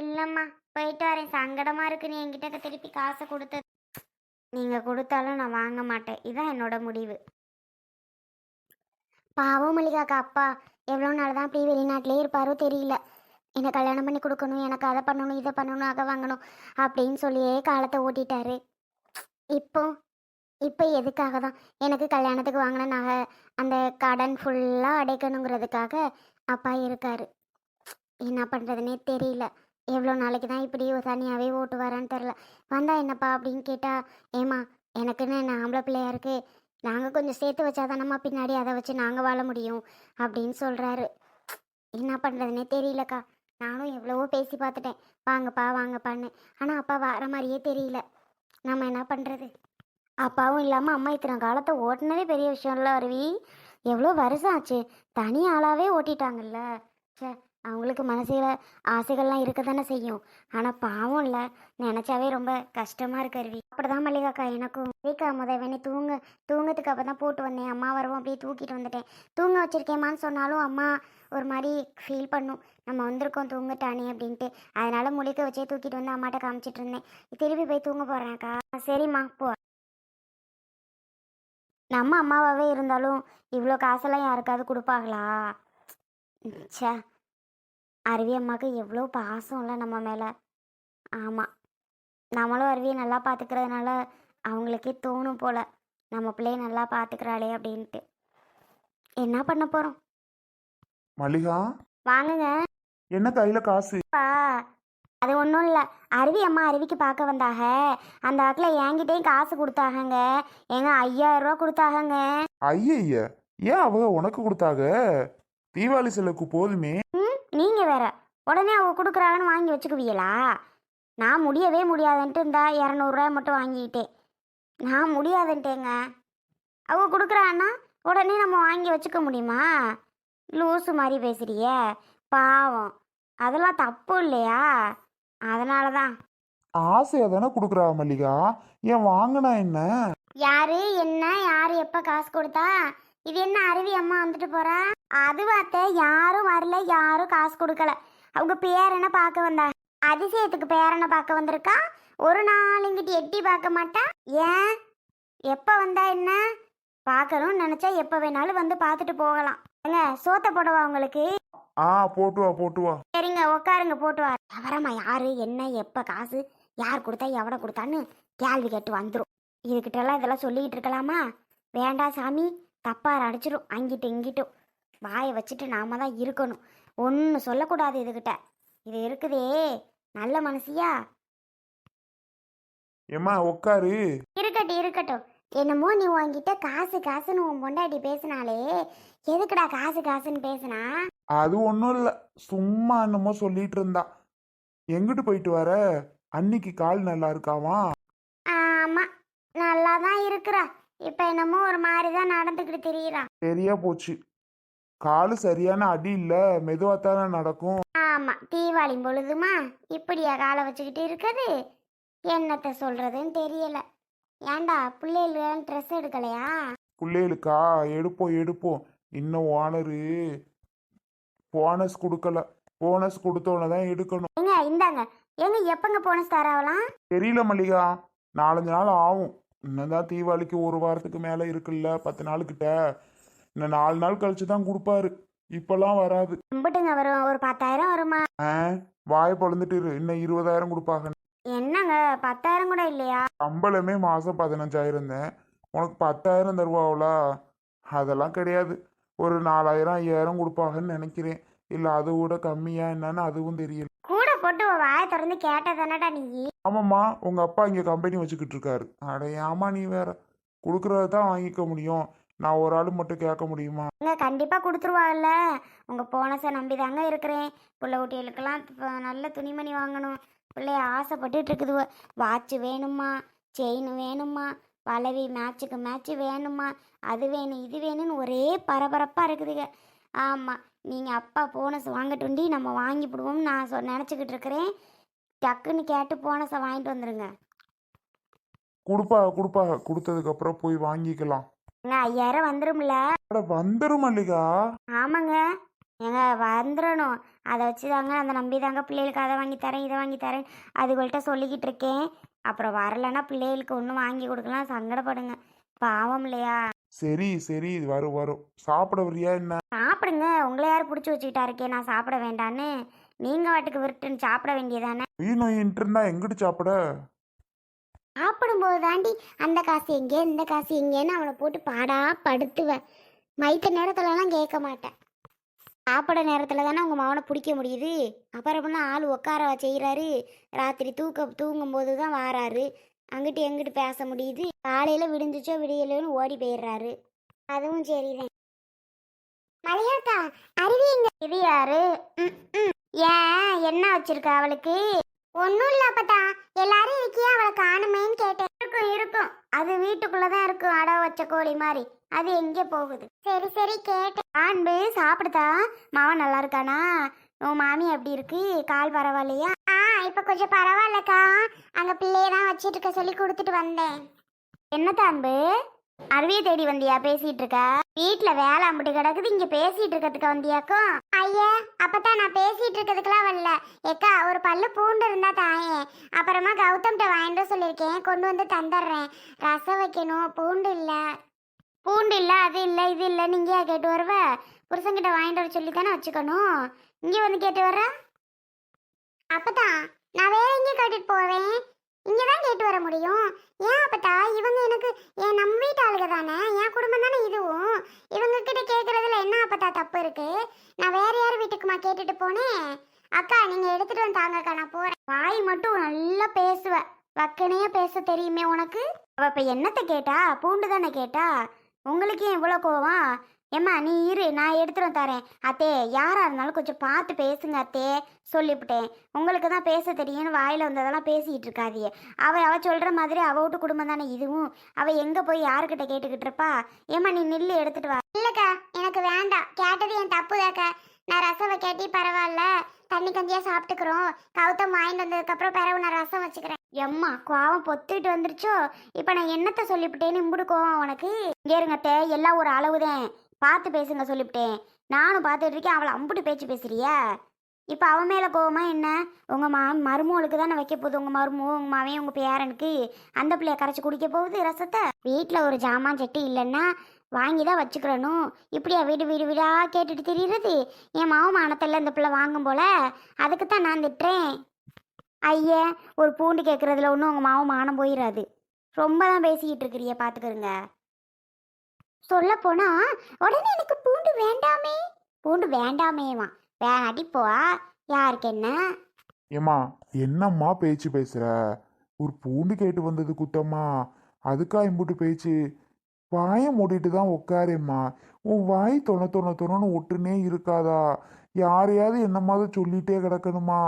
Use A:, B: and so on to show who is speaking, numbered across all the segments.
A: இல்லைம்மா போயிட்டு வரேன். சங்கடமா இருக்கு. நீ என்கிட்ட திருப்பி காசை கொடுத்தது. நீங்க கொடுத்தாலும் நான் வாங்க மாட்டேன். இதான் என்னோட முடிவு. பாவம் மல்லிகாக்கா அப்பா. எவ்வளோ நாள் தான் அப்படியே வெளிநாட்டிலே இருப்பாரோ தெரியல. என்னை கல்யாணம் பண்ணி கொடுக்கணும் எனக்கு அதை பண்ணணும் இதை பண்ணணும் அதை வாங்கணும் அப்படின்னு சொல்லியே காலத்தை ஓட்டிட்டாரு. இப்போ இப்போ எதுக்காக தான்? எனக்கு கல்யாணத்துக்கு வாங்கின நகை அந்த கடன் ஃபுல்லாக அடைக்கணுங்கிறதுக்காக அப்பா இருக்காரு. என்ன பண்ணுறதுனே தெரியல. எவ்வளோ நாளைக்கு தான் இப்படி தனியாகவே ஓட்டு வரேன்னு தெரில. வந்தா என்னப்பா அப்படின்னு கேட்டால் ஏமா எனக்குன்னு என்ன ஆம்பளை பிள்ளையா இருக்கு? நாங்கள் கொஞ்சம் சேர்த்து வச்சாதானம்மா பின்னாடி அதை வச்சு நாங்கள் வாழ முடியும் அப்படின்னு சொல்கிறாரு என்ன பண்ணுறதுனே தெரியலக்கா. நானும் எவ்வளவோ பேசி பார்த்துட்டேன். வாங்கப்பா வாங்கப்பான்னு. ஆனால் அப்பா வர மாதிரியே தெரியல. நம்ம என்ன பண்ணுறது அப்பாவும் இல்லாமல் அம்மா இத்தனை காலத்தை ஓட்டினதே பெரிய விஷயம்ல அருவி. எவ்வளோ வருஷம் ஆச்சு? தனி ஆளாகவே ஓட்டிட்டாங்கல்ல. ச்சே. அவங்களுக்கு மனசில் ஆசைகள்லாம் இருக்க தானே செய்யும். ஆனால் பாவம் இல்லை. நினச்சாவே ரொம்ப கஷ்டமாக இருக்கு அருவி. அப்படிதான் மல்லிகாக்கா எனக்கும். வீக்கா முதவேனே தூங்க. தூங்கத்துக்கு அப்போ தான் போட்டு வந்தேன். அம்மா வரவும் அப்படியே தூக்கிட்டு வந்துட்டேன். தூங்க வச்சிருக்கேம்மான்னு சொன்னாலும் அம்மா ஒரு மாதிரி ஃபீல் பண்ணும். நம்ம வந்திருக்கோம் தூங்கட்டானே அப்படின்ட்டு. அதனால் முழிக்க வச்சே தூக்கிட்டு வந்து அம்மாட்ட காமிச்சிட்டு இருந்தேன். திருப்பி போய் தூங்க போகிறேன்க்கா சரிம்மா போ. நம்ம அம்மாவாகவே இருந்தாலும் இவ்வளோ காசெல்லாம் யாருக்காவது கொடுப்பாங்களா? சே அருவி அம்மாவுக்கு எவ்வளோ பாசம்ல நம்ம மேலே. ஆமாம் நம்மளும் அருவியை நல்லா பார்த்துக்கிறதுனால அவங்களுக்கே தோணும் போல. நம்ம பிள்ளைய நல்லா பார்த்துக்கிறாளே அப்படின்ட்டு. என்ன பண்ண போகிறோம்
B: மல்லிகா?
A: வாங்குங்க.
B: என்ன கையில காசு?
A: பா அது ஒன்றும் இல்லை. அருவி அம்மா அருவிக்கு பார்க்க வந்தாக அந்த ஆக்கில் என்கிட்டயும் காசு கொடுத்தாகங்க ஏங்க ஐயாயிரம் ரூபா கொடுத்தாகங்க
B: ஐய ஏன் அவங்க உனக்கு கொடுத்தாங்க? தீபாவளி செலவுக்கு போதுமே.
A: நீங்கள் வேற. உடனே அவங்க கொடுக்குறாங்கன்னு வாங்கி வச்சுக்குவீங்களா? நான் முடியவே முடியாதுன்ட்டு இந்த இரநூறுவா மட்டும் வாங்கிக்கிட்டேன் நான் முடியாதுன்ட்டேங்க. அவங்க கொடுக்குறான்னா உடனே நம்ம வாங்கி வச்சுக்க முடியுமா? லூசு மாதிரி பேசுறியே. பாவம். அதெல்லாம் தப்பு இல்லையா? அதனால தான்
B: ஆசையா தானே கொடுக்குறா மல்லிகா? ஏன் வாங்கினா என்ன?
A: யாரு என்ன யாரு எப்ப காசு கொடுத்தா? இது என்ன அருவி அம்மா வந்துட்டு போறா? அதுவாத்த யாரும் வரல யாரும் காசு கொடுக்கல. அவங்க பேரனை பார்க்க வந்தா? அதிசயத்துக்கு பேரனை பார்க்க வந்திருக்கா? ஒரு நாள் இங்கிட்டு எட்டி பார்க்க மாட்டா? ஏன்? எப்ப வந்தா என்ன? பார்க்கணும்னு நினைச்சா எப்ப வேணாலும் வந்து பார்த்துட்டு போகலாம். ஏங்க சோத்த போடவா உங்களுக்கு?
B: ஆ போட்டு வா போட்டு வா.
A: சரிங்க உட்காருங்க போட்டு வா. விவரமா யாரு என்ன எப்ப காசு யார் கொடுத்தா எவனை கொடுத்தான்னு கேள்வி கேட்டு வந்துடும் இதுகிட்டலாம் இதெல்லாம் சொல்லிக்கிட்டு இருக்கலாமா? வேண்டாம் சாமி தப்பார் அடிச்சிடும் அங்கிட்டும் இங்கிட்டும். வாயை வச்சுட்டு நாம தான் இருக்கணும். ஒன்று சொல்லக்கூடாது இதுகிட்ட. இது இருக்குதே. நல்ல மனசியா?
B: ஏம்மா உட்காரு
A: இருக்கட்டும் இருக்கட்டும். என்னமோ நீ உன்கிட்ட காசு காசுன்னு உன் பொண்டாட்டி பேசினாலே எதுக்குடா காசு காசுன்னு பேசுனா?
B: அது ஒன்றும் இல்லை. சும்மா என்னமோ சொல்லிட்டு இருந்தா. எங்கிட்டு போயிட்டு வர? அன்னிக்கு கால் நல்லா இருக்காவா?
A: ஆமா நல்லா தான் இருக்கிறா. இப்போ என்னமோ ஒரு மாதிரி தான் நடந்துக்கிட்டு தெரியுறா.
B: சரியா போச்சு. காலு சரியான அடி இல்லை மெதுவாக தானே நடக்கும்.
A: ஆமா தீபாவளி பொழுதுமா இப்படியா காலை வச்சுக்கிட்டு இருக்குது? என்னத்த சொல்றதுன்னு தெரியல. ஏன்டா பிள்ளைகளுக்கு ட்ரெஸ் எடுக்கலையா?
B: பிள்ளைகளுக்கா? எடுப்போம் எடுப்போம். இன்னும் ஓனரு போனஸ் கொடுக்கல. போனஸ் கொடுத்தோன்னே தான் எடுக்கணும்.
A: ஏங்க இந்தாங்க. ஏங்க எப்பங்க போனஸ் தராவலாம்?
B: தெரியல மல்லிகா. நாலஞ்சு நாள் ஆகும். இன்னும் தான் தீபாவளிக்கு ஒரு வாரத்துக்கு மேலே இருக்குல்ல பத்து நாளுக்கிட்ட. இன்னும் நாலு நாள் கழிச்சு தான் கொடுப்பாரு. இப்பெல்லாம் வராது.
A: கும்பிட்டுங்க வரும் ஒரு பத்தாயிரம் வருமா?
B: ஆ வாய் பொழந்துட்டு இரு. இன்னும் இருபதாயிரம் கொடுப்பாங்க.
A: என்னங்க பத்தாயிரம் கூட இல்லையா?
B: சம்பளமே மாதம் பதினஞ்சாயிரம் தான் உனக்கு பத்தாயிரம் தருவாங்களா அதெல்லாம் கிடையாது. ஒரு நாலாயிரம் ஐயாயிரம் கொடுப்பாங்கன்னு நினைக்கிறேன். இல்லை அதை விட கம்மியா என்னன்னு அதுவும் தெரியல.
A: கூட போட்டு உன் வாயை திறந்து கேட்டதானடா நீ?
B: ஆமாம்மா உங்கள் அப்பா இங்கே கம்பெனி வச்சுக்கிட்டு இருக்காரு. அட ஏமா நீ வேற. கொடுக்குறத தான் வாங்கிக்க முடியும். நான் ஒரு ஆள் மட்டும் கேட்க முடியுமா?
A: இங்க கண்டிப்பா கொடுத்துருவாங்கல்ல. உங்க போனஸை நம்பி தாங்க இருக்கிறேன். பிள்ளை குட்டிகளுக்கெல்லாம் இப்போ நல்ல துணிமணி வாங்கணும். பிள்ளைய ஆசைப்பட்டுட்டு இருக்குது. வாட்ச் வேணுமா? செயின் வேணுமா? வளவி மேட்சுக்கு மேட்ச்சு வேணுமா? அது வேணும் இது வேணும்னு ஒரே பரபரப்பாக இருக்குதுங்க ஆமாம் நீங்கள் அப்பா போனஸ் வாங்கட்டுண்டி நம்ம வாங்கி விடுவோம்னு நான் சொ நினச்சிக்கிட்டு இருக்கிறேன். டக்குன்னு கேட்டு போனஸை வாங்கிட்டு வந்துடுங்க
B: கொடுப்பா கொடுப்பா. கொடுத்ததுக்கப்புறம் போய் வாங்கிக்கலாம்.
A: அங்க ஐயாயிரம் வந்துரும்ல.
B: அட வந்துரும் மல்லிகா.
A: ஆமாங்க. ஏங்க வந்துடணும் அதை வச்சு தாங்க அந்த நம்பி தாங்க பிள்ளைகளுக்கு அதை வாங்கி தரேன் இதை வாங்கி தரேன். அதுகள்கிட்ட சொல்லிக்கிட்டு இருக்கேன். அப்புறம் வரலைன்னா பிள்ளைகளுக்கு ஒன்றும் வாங்கி கொடுக்கலாம். சங்கடப்படுங்க. பாவம் இல்லையா?
B: சரி சரி வரும் வரும். சாப்பிட வரியா என்ன?
A: சாப்பிடுங்க. உங்களை யார் பிடிச்சி வச்சுக்கிட்டா இருக்கே நான் சாப்பிட வேண்டான்னு. நீங்கள் வாட்டுக்கு விருட்டுன்னு சாப்பிட வேண்டியதானே?
B: வீணோயின்ட்டு இருந்தா எங்கிட்டு சாப்பிட?
A: சாப்பிடும்போது தாண்டி அந்த காசு எங்கே இந்த காசு எங்கேன்னு அவனை போட்டு பாடா படுத்துவேன் மைத்த நேரத்துலலாம் கேட்க மாட்டேன் சாப்பிட நேரத்தில் தானே உங்கள் மகனை பிடிக்க முடியுது? அப்புறம் ஆள் உட்கார செய்கிறாரு ராத்திரி தூக்க தூங்கும்போது தான் வாராரு. அங்கிட்டு எங்கிட்டு பேச முடியுது? காலையில் விடிஞ்சிச்சோ விடியலன்னு ஓடி போயிடுறாரு. அதுவும் சரிதான். மலையாக்கா அருவி எங்க இது யாரு? ம், ஏன் என்ன வச்சிருக்க அவளுக்கு? ஒன்றும் இல்லை அப்பதா. எல்லாரும் இருக்கியா அவளை காணுமேன்னு கேட்டேன். இருக்கும் இருக்கும். அது வீட்டுக்குள்ளே தான் இருக்கும் அடை வச்ச கோழி மாதிரி. அது எங்கே போகுது? சரி சரி கேட்டேன். ஆண்பு சாப்பிடுதா? மாவன் நல்லா இருக்கானா? உன் மாமி எப்படி இருக்கு? கால் பரவாயில்லையா? ஆ இப்போ கொஞ்சம் பரவாயில்லக்கா. அங்கே பிள்ளைய தான் வச்சிட்டு இருக்க சொல்லி கொடுத்துட்டு வந்தேன். என்னத்த அன்பு? அருவியை தேடி வந்தியா? பேசிட்டு இருக்க. வீட்டுல வேலை அம்பிட்டு கிடக்குது இங்க பேசிட்டு இருக்கிறதுக்கு வந்தியாக்கும் ஐயா அப்பதான் நான் பேசிட்டு இருக்கிறதுக்குலாம் வரல. ஏக்கா ஒரு பல்லு பூண்டு இருந்தா தாயே. அப்புறமா கௌதம்கிட்ட வாங்கிட்டு வர சொல்லியிருக்கேன். கொண்டு வந்து தந்துடுறேன். ரசம் வைக்கணும் பூண்டு இல்ல. பூண்டு இல்ல அது இல்ல இது இல்ல. நீங்க ஏன் கேட்டு வருவ? புருஷன்கிட்ட வாங்கிட்டு வர சொல்லி தானே வச்சுக்கணும். இங்க வந்து கேட்டு வர்ற? அப்பதான் நான் வேற எங்க கேட்டுட்டு போவேன். இங்கே தான் கேட்டு வர முடியும். ஏன் அப்பத்தா? இவங்க எனக்கு என் நம்ம வீட்டு ஆளுக தானே? என் குடும்பம் தானே இதுவும்? இவங்க கிட்ட கேட்கறதுல என்ன அப்பத்தா தப்பு இருக்கு? நான் வேற யார் வீட்டுக்குமா கேட்டுட்டு போனேன் அக்கா நீங்கள் எடுத்துட்டு வந்து தாங்கக்கா நான் போகிறேன் வாய் மட்டும் நல்லா பேசுவ. வக்கனையாக பேச தெரியுமே உனக்கு? அவள் இப்போ என்னத்தை கேட்டா? பூண்டு தானே கேட்டா? உங்களுக்கு ஏன் இவ்வளோ கோவம்? ஏம்மா நீ இரு நான் எடுத்துட்டு வந்து தரேன். அத்தே யாரா இருந்தாலும் கொஞ்சம் பார்த்து பேசுங்க அத்தே சொல்லிவிட்டேன் உங்களுக்கு தான் பேச தெரியும்னு வாயில வந்ததெல்லாம் பேசிட்டு இருக்காதியே அவ அவ சொல்ற மாதிரி அவ வீட்டு குடும்பம் தானே இதுவும். அவ எங்க போய் யாருக்கிட்ட கேட்டுக்கிட்டு இருப்பா? ஏம்மா நீ நில்லு எடுத்துட்டு வா. இல்லக்கா எனக்கு வேண்டாம். கேட்டது என் தப்புதாக்கா நான் ரசம் வைக்காட்டி பரவாயில்ல. தண்ணி கஞ்சியா சாப்பிட்டுக்கிறோம். கவுத்தம் வாங்கிட்டு வந்ததுக்கு அப்புறம் பிறகு நான் ரசம் வச்சுக்கிறேன். எம்மா கோவம் பொத்துட்டு வந்துருச்சோ? இப்ப நான் என்னத்த சொல்லிவிட்டேன்னு இம்புடு கோவம் உனக்கு. இங்க இருங்க அத்தை, எல்லாம் ஒரு அளவுதான். பார்த்து பேசுங்க சொல்லிவிட்டேன். நானும் பார்த்துட்டு இருக்கேன் அவளை அம்புட்டு பேச்சு பேசுறியா? இப்போ அவன் மேலே கோவமா என்ன? உங்கள் மா மருமகளுக்கு தானே வைக்க போகுது. உங்கள் மருமோ உங்கள் மாவன் உங்கள் பேரனுக்கு அந்த பிள்ளைய கரைச்சி குடிக்க போகுது ரசத்தை? வீட்டில் ஒரு ஜாமான் சட்டி இல்லைன்னா வாங்கி தான் வச்சுக்கிறணும். இப்படியா வீடு வீடு வீடா கேட்டுட்டு தெரியுறது? என் மாவு மானத்தில் இந்த பிள்ளை வாங்கும் போல. அதுக்கு தான் நான் திட்டுறேன். ஐயே ஒரு பூண்டு கேட்குறதுல ஒன்றும் உங்கள் மாவு மானம் போயிடாது ரொம்ப தான் பேசிக்கிட்டு இருக்கிறிய பார்த்துக்கிறங்க சொல்ல போனா உடனே எனக்கு பூண்டு வேண்டாமே. பூண்டு வேண்டாமேவா வேணாட்டி போ. யாருக்கு என்ன?
B: ஏம்மா என்னம்மா பேச்சு பேசுற? ஒரு பூண்டு கேட்டு வந்தது குத்தம்மா. அதுக்கா இம்புட்டு பேச்சு. வாயை மூடிட்டு தான் உட்காரேம்மா உன் வாய் தொண தொண தொணன்னு ஒட்டுனே இருக்காதா? யாரையாவது என்னமாவது சொல்லிட்டே கிடக்கணுமா?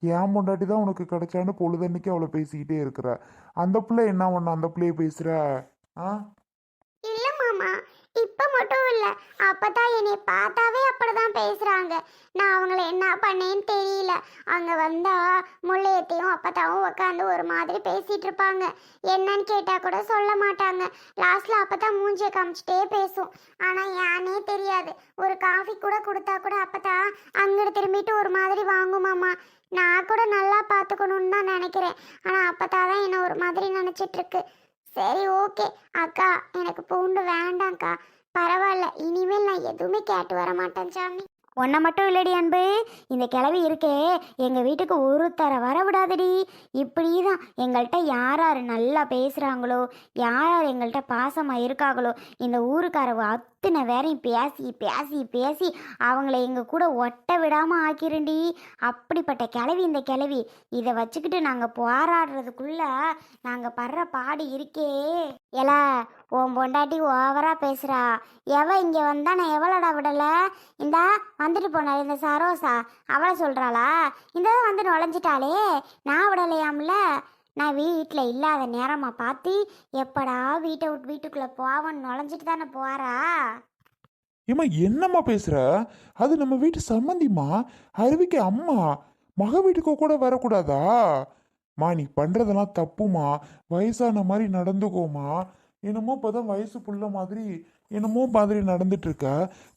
B: ஏன் பொண்டாட்டி தான் உனக்கு கிடைச்சான்னு பொழுதன்னைக்கு அவளை பேசிக்கிட்டே இருக்கிற. அந்த பிள்ளை என்ன பண்ண? அந்த பிள்ளைய பேசுகிற ஆ?
A: தெரியுமா இப்போ மட்டும் மட்டும் இல்ல. அப்பதான் என்னை பார்த்தாவே அப்படிதான் பேசுறாங்க. நான் அவங்கள என்ன பண்ணேன்னு தெரியல. அங்க வந்தா முள்ளையத்தையும் அப்பத்தாவும் உட்காந்து ஒரு மாதிரி பேசிட்டு இருப்பாங்க. என்னன்னு கேட்டால் கூட சொல்ல மாட்டாங்க. லாஸ்ட்ல அப்பதான் மூஞ்சியை காமிச்சிட்டே பேசும். ஆனா ஏனே தெரியாது. ஒரு காஃபி கூட கொடுத்தா கூட அப்பதான் அங்கிட்டு திரும்பிட்டு ஒரு மாதிரி வாங்குமாமா நான் கூட நல்லா பார்த்துக்கணுன்னு தான் நினைக்கிறேன். ஆனா அப்போ தான் என்னை ஒரு மாதிரி நினச்சிட்ருக்கு சரி ஓகே. அக்கா எனக்கு பூண்டு வேண்டாம்க்கா. பரவாயில்ல. இனிமேல் நான் எதுவுமே கேட்டு வர மாட்டேன் சாமி. உன்னை மட்டும் இல்லடி அன்பு. இந்த கிளவி இருக்கே. எங்கள் வீட்டுக்கு ஒருத்தரை வர விடாதடி. இப்படி தான் எங்கள்கிட்ட யார் யார் நல்லா பேசுகிறாங்களோ யார் யார் எங்கள்கிட்ட பாசமாக இருக்காங்களோ இந்த ஊருக்காரவ அத்தனை வேறையும் பேசி பேசி பேசி அவங்கள எங்கள் கூட ஒட்ட விடாமல் ஆக்கிருண்டி. அப்படிப்பட்ட கிளவி இந்த கிளவி இதை வச்சுக்கிட்டு நாங்கள் போராடுறதுக்குள்ள நாங்கள் படுற பாடு இருக்கே. எலா உன் பொண்டாட்டி ஓவரா பேசுறா. எவ இங்க வந்தா நான் எவ்வளோடா விடல? இந்தா வந்துட்டு போனாள் இந்த சரோசா. அவளை சொல்றாளா? இந்த வந்து நுழைஞ்சிட்டாளே. நான் விடலையாம்ல? நான் வீட்டில் இல்லாத நேரமா பார்த்து எப்படா வீட்டை விட்டு வீட்டுக்குள்ளே போவன்னு நுழைஞ்சிட்டு தானே போறா?
B: ஏம்மா என்னம்மா பேசுற? அது நம்ம வீட்டு சம்மந்திம்மா. அருவிக்கு அம்மா. மக வீட்டுக்கு கூட வரக்கூடாதா? மா நீ பண்றதெல்லாம் தப்புமா வயசான மாதிரி நடந்துக்கோமா என்னமோ இப்போதான் வயசு புள்ள மாதிரி என்னமோ மாதிரி நடந்துட்டு இருக்க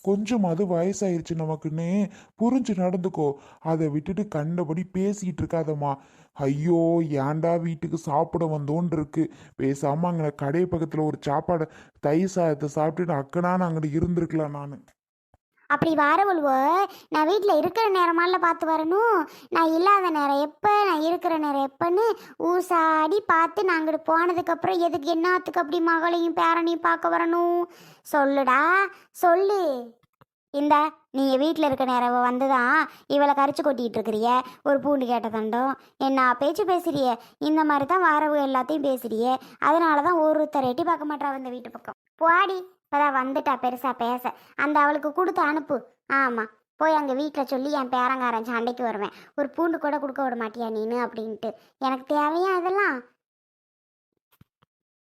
B: கொஞ்சம் அது வயசாயிருச்சு நமக்குன்னு புரிஞ்சு நடந்துக்கோ. அதை விட்டுட்டு கண்டபடி பேசிக்கிட்டு இருக்காதம்மா ஐயோ ஏன்டா வீட்டுக்கு சாப்பிட வந்தோன்னு இருக்கு பேசாம அங்கே கடை பக்கத்தில் ஒரு சாப்பாடு தயிர் சாதத்தை சாப்பிட்டுட்டு அக்கனான்னு அங்கிட்டு இருந்திருக்கலாம் நான்.
A: அப்படி வரவழுவோ நான் வீட்டில் இருக்கிற நேரமால பார்த்து வரணும். நான் இல்லாத நேரம் எப்போ நான் இருக்கிற நேரம் எப்போன்னு ஊசாடி பார்த்து நான் அங்கிட்டு போனதுக்கப்புறம் எதுக்கு என்னத்துக்கு அப்படி மகளையும் பேரனையும் பார்க்க வரணும்? சொல்லுடா சொல்லு. இந்த நீங்கள் வீட்டில் இருக்க நேரம் வந்து தான் இவளை கரிச்சு கொட்டிகிட்டு இருக்கிறிய. ஒரு பூண்டு கேட்ட தண்டம். என்ன பேச்சு பேசுறிய? இந்த மாதிரி தான் வரவு எல்லாத்தையும் பேசுறிய. அதனால தான் ஒருத்தர் எட்டி பார்க்க மாட்டா இந்த வீட்டு பக்கம். போடி. இப்போதான் வந்துட்டா பெருசா பேச. அந்த அவளுக்கு கொடுத்து அனுப்பு. ஆமாம் போய் அங்கே வீட்டில் சொல்லி என் பேரங்காரன் சண்டைக்கு வருவேன். ஒரு பூண்டு கூட கொடுக்க விட மாட்டியா நீனு? அப்படின்ட்டு. எனக்கு தேவையா அதெல்லாம்?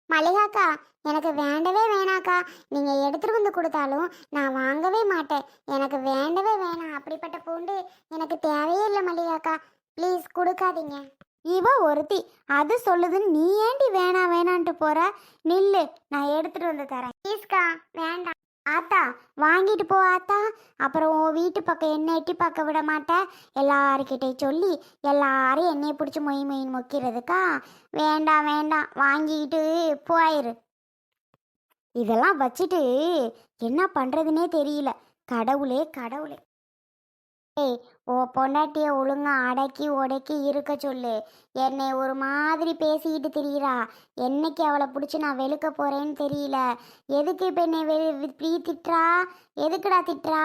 A: மல்லிகாக்கா எனக்கு வேண்டவே வேணாக்கா. நீங்கள் எடுத்துகிட்டு வந்து கொடுத்தாலும் நான் வாங்கவே மாட்டேன். எனக்கு வேண்டவே வேணாம். அப்படிப்பட்ட பூண்டு எனக்கு தேவையே இல்லை மல்லிகாக்கா. ப்ளீஸ் கொடுக்காதீங்க. இவ ஒருத்தி. அது சொல்லுதுன்னு நீ ஏண்டி வேணாம் வேணான்ட்டு போற? நில்லு நான் எடுத்துட்டு வந்து தரேன். ப்ளீஸ்க்கா வேண்டாம் ஆத்தா வாங்கிட்டு போ ஆத்தா. அப்புறம் உன் வீட்டு பக்கம் என்ன எட்டி பார்க்க விட மாட்டேன் எல்லாருக்கிட்டையும் சொல்லி எல்லாரும் என்னைய பிடிச்சி மொய் மொயின் மொக்கிறதுக்கா? வேண்டாம் வேண்டாம் வாங்கிக்கிட்டு போயிரு. இதெல்லாம் வச்சுட்டு என்ன பண்ணுறதுனே தெரியல. கடவுளே கடவுளே. ஏய் ஓ பொண்டாட்டிய ஒழுங்கா அடக்கி உடக்கி இருக்க சொல்லு. என்னை ஒரு மாதிரி பேசிக்கிட்டு திரியிறா. என்னைக்கு அவளை பிடிச்சி நான் வெளுக்க போறேன்னு தெரியல. எதுக்கு இப்போ என்னை வெ திட்டுறா? எதுக்குடா திட்டுறா?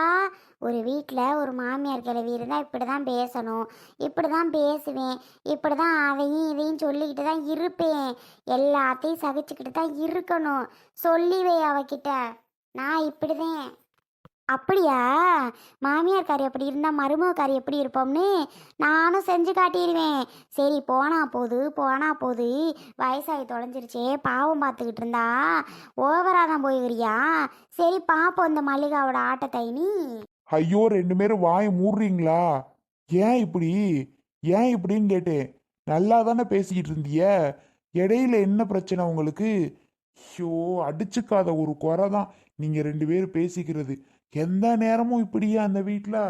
A: ஒரு வீட்டில் ஒரு மாமியார் கிளவி இருந்தால் இப்படி தான் பேசணும். இப்படி தான் பேசுவேன். இப்படி தான் அதையும் இதையும் சொல்லிக்கிட்டு தான் இருப்பேன். எல்லாத்தையும் சகிச்சுக்கிட்டு தான் இருக்கணும். சொல்லிவே அவகிட்ட. நான் இப்படிதான். அப்படியா? மாமியார் கார் அப்படி இருந்தால் மருமகக்காரி எப்படி இருப்போம்னு நானும் செஞ்சு காட்டிடுவேன். சரி போனா போது போனா போது. வயசாகி தொலைஞ்சிருச்சே பாவம் பார்த்துக்கிட்டு இருந்தா. ஓவராக தான் போய்கிறியா? சரி பாப்போம் இந்த மல்லிகாவோட ஆட்டத்தை நீ
B: ஐயோ ரெண்டு பேரும் வாயை மூடுறீங்களா? ஏன் இப்படி? ஏன் இப்படின்னு கேட்டேன். நல்லா தானே பேசிக்கிட்டு இருந்திய? இடையில என்ன பிரச்சனை உங்களுக்கு? ஐயோ அடிச்சுக்காத ஒரு குறை தான் நீங்கள் ரெண்டு பேரும் பேசிக்கிறது. எந்த நேரமும் இப்படியா அந்த வீட்டில்